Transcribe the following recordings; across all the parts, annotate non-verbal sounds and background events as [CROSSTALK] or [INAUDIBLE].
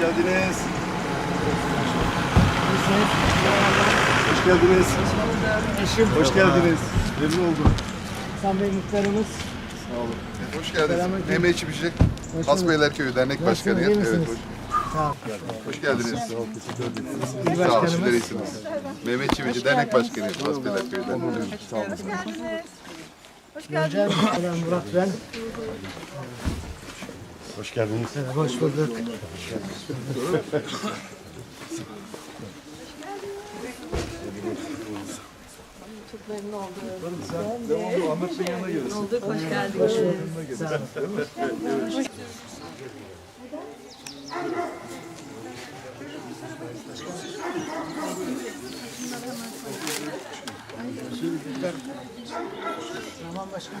geldiniz. Hoş geldiniz. Eşim Hoş geldiniz. Memnun oldum. Hasan Bey muhtarımız. Sağ olun. Hoş geldiniz. Mehmet Çiftçi, Hoş Hasbeyler Köyü Dernek iyi Evet, hoş, Sağ hoş geldiniz. Sağ ol. Teşekkür Sağ olun, sizler iyisiniz. Mehmet Çiftçi Dernek Başkanıyım. Hasbeyler Köyü Dernek. Sağ olun. Hocam, ben Murat ben. Hoş geldiniz. Hoş bulduk. Devamlı Ahmet Bey'in yanına gelirsin. Olduk, hoş geldiniz. Ol. Tamam başkan.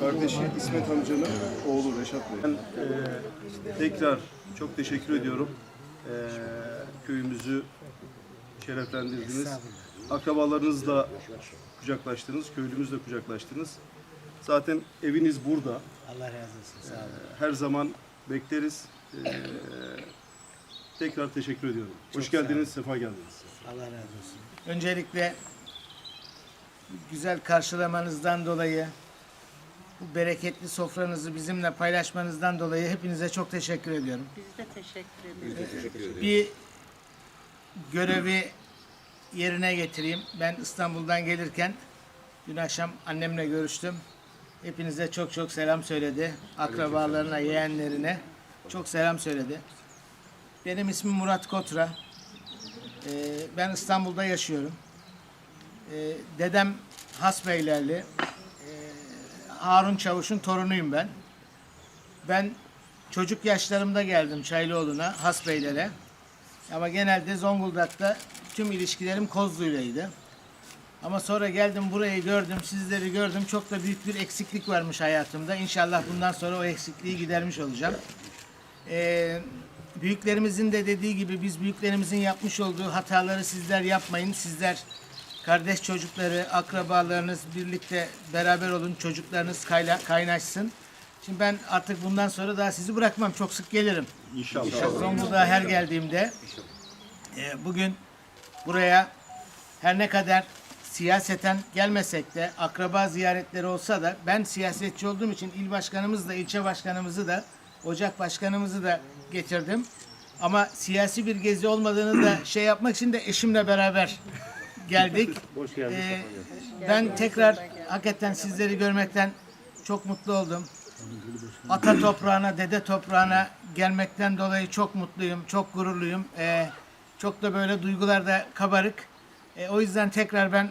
Kardeşi İsmet amcanın oğlu Reşat Bey. Ben e, tekrar çok teşekkür ediyorum. E, köyümüzü şereflendirdiniz. Akrabalarınızla kucaklaştınız, köylümüzle kucaklaştınız. Zaten eviniz burada. Allah razı olsun. Sağ olun. Her zaman bekleriz. E, tekrar teşekkür ediyorum. Hoş geldiniz, sefa geldiniz. Allah razı olsun. Öncelikle güzel karşılamanızdan dolayı, bu bereketli sofranızı bizimle paylaşmanızdan dolayı hepinize çok teşekkür ediyorum. Biz de teşekkür ederiz. Bir görevi yerine getireyim. Ben İstanbul'dan gelirken dün akşam annemle görüştüm. Hepinize çok çok selam söyledi. Akrabalarına, yeğenlerine çok selam söyledi. Benim ismim Murat Kotra. Ee, ben İstanbul'da yaşıyorum. Ee, dedem Hasbeylerli. Harun Çavuş'un torunuyum ben. Ben çocuk yaşlarımda geldim Çaylıoğlu'na, Hasbeylere. Ama genelde Zonguldak'ta tüm ilişkilerim Kozlu'yleydi. Ama sonra geldim burayı gördüm, sizleri gördüm. Çok da büyük bir eksiklik varmış hayatımda. İnşallah bundan sonra o eksikliği gidermiş olacağım. Ee, büyüklerimizin de dediği gibi biz büyüklerimizin yapmış olduğu hataları sizler yapmayın. Sizler kardeş çocukları, akrabalarınız birlikte beraber olun. Çocuklarınız kayla, kaynaşsın. Şimdi ben artık bundan sonra daha sizi bırakmam. Çok sık gelirim. İnşallah. Zonguldak'a her geldiğimde e, bugün buraya her ne kadar siyaseten gelmesek de akraba ziyaretleri olsa da ben siyasetçi olduğum için il başkanımız da ilçe başkanımızı da ocak başkanımızı da getirdim. Ama siyasi bir gezi olmadığını da şey yapmak için de eşimle beraber geldik. [LAUGHS] Ee, ben tekrar hakikaten sizleri görmekten çok mutlu oldum. Ata toprağına, dede toprağına gelmekten dolayı çok mutluyum, çok gururluyum. Ee, çok da böyle duygularda kabarık. Ee, o yüzden tekrar ben e,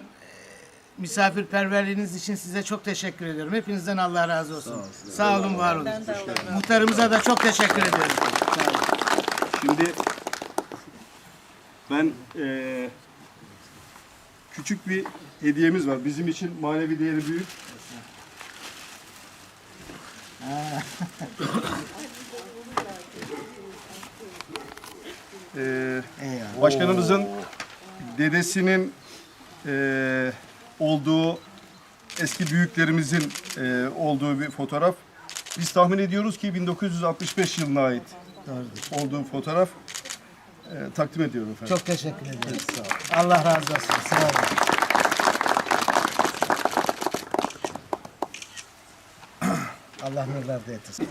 misafirperverliğiniz için size çok teşekkür ediyorum. Hepinizden Allah razı olsun. Sağ olun, var olun. Muhtarımıza da çok teşekkür ediyorum. Şimdi ben eee, küçük bir hediyemiz var. Bizim için manevi değeri büyük. Eyvallah. başkanımızın dedesinin eee, olduğu eski büyüklerimizin eee, olduğu bir fotoğraf. Biz tahmin ediyoruz ki 1965 yılına ait olduğu fotoğraf eee, takdim ediyorum efendim. Çok teşekkür ederim. Allah razı olsun. Sağ olun. [CLEARS THROAT] Allah nurlar değerlesin.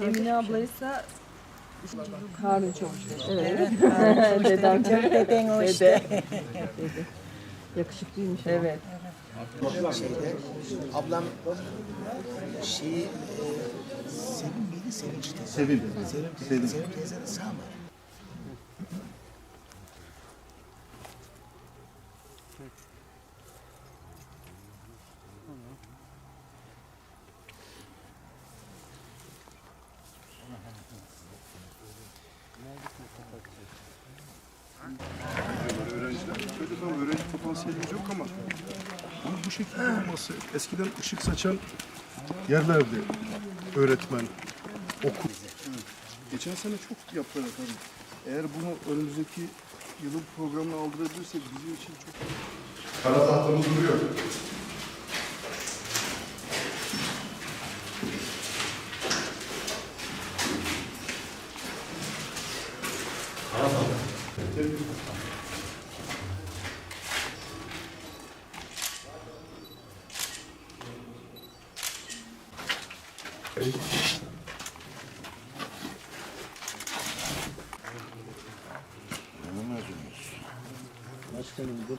Emine ablaysa Harun çok Evet. [LAUGHS] Dedem çok deden o işte. Dede. Yakışıklıymış. Evet. Ablam şeyi Sevim miydi? Sevinç teyze. Sevin. Sevim teyze. Sevim teyzenin sağ mı? öğrenciler. Tam öğrenci potansiyelimiz yok ama ama bu şekilde olması eskiden ışık saçan yerlerdi öğretmen, okul. Geçen sene çok yaptılar efendim. Eğer bunu önümüzdeki yılın programına aldırabilirsek bizim için çok Kara tahtamız duruyor. Peki. Başkanım dur.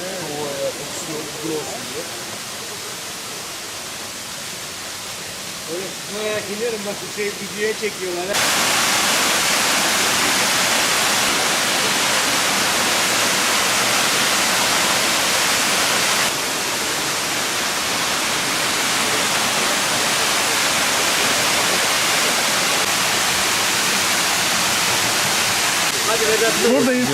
Havaya, oksiyon, su olsun diye. Merak ediyorum bak şey videoya çekiyorlar. Hadi Vedat. Buradayız.